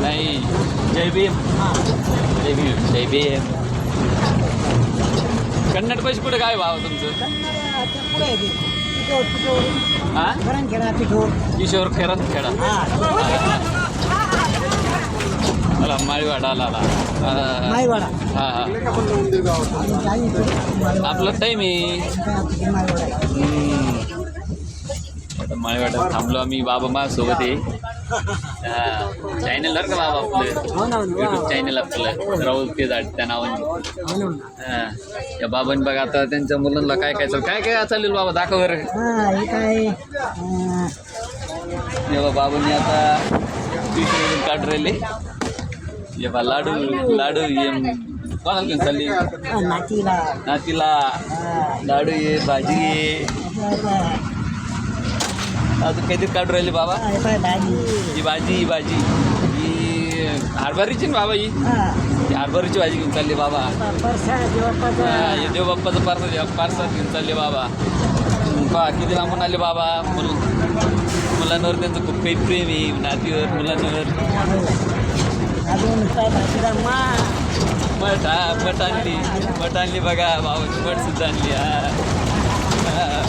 नाही जय भीम जय भीम जय भीम कन्नड पैसे कुठे काय भाव तुमचं? हा? किशोर खेळत खेळा. मला माळीवाडा आला आला हा. हा हा. आपलं टाईम आहे हम्म. आता माळीवाड्यात थांबलो आम्ही बाबा माझ्यासोबत आहे. चॅनल का बाबा आपलं. युट्यूब चॅनल आपलं. राहुल पेदाड त्या नावाने या बाबांनी बघा आता त्यांच्या मुलांना काय काय चालू काय काय चालेल बाबा? दाखव बरं. बाबांनी आता काढून राहिले. जेव्हा लाडू लाडू ये कोणाला घेऊन चालली? नातीला. नातीला. लाडू ये भाजी ये. अजून काहीतरी काढून राहिले बाबा? हे भाजी. ही भाजी ही हरभरीची ना बाबा ही? हरभरीची भाजी घेऊन चालली बाबा. हा, देव बाप्पाचं पार्सल पार्सल घेऊन चालले बाबा. पहा किती लांबून आले बाबा. मुल मुलांवर त्यांचं खूप काही प्रेम आहे नातीवर मुलांवर. मठ हा मठ आणली. मठ आणली बघा बाबाची मठ सुद्धा आणली. हा.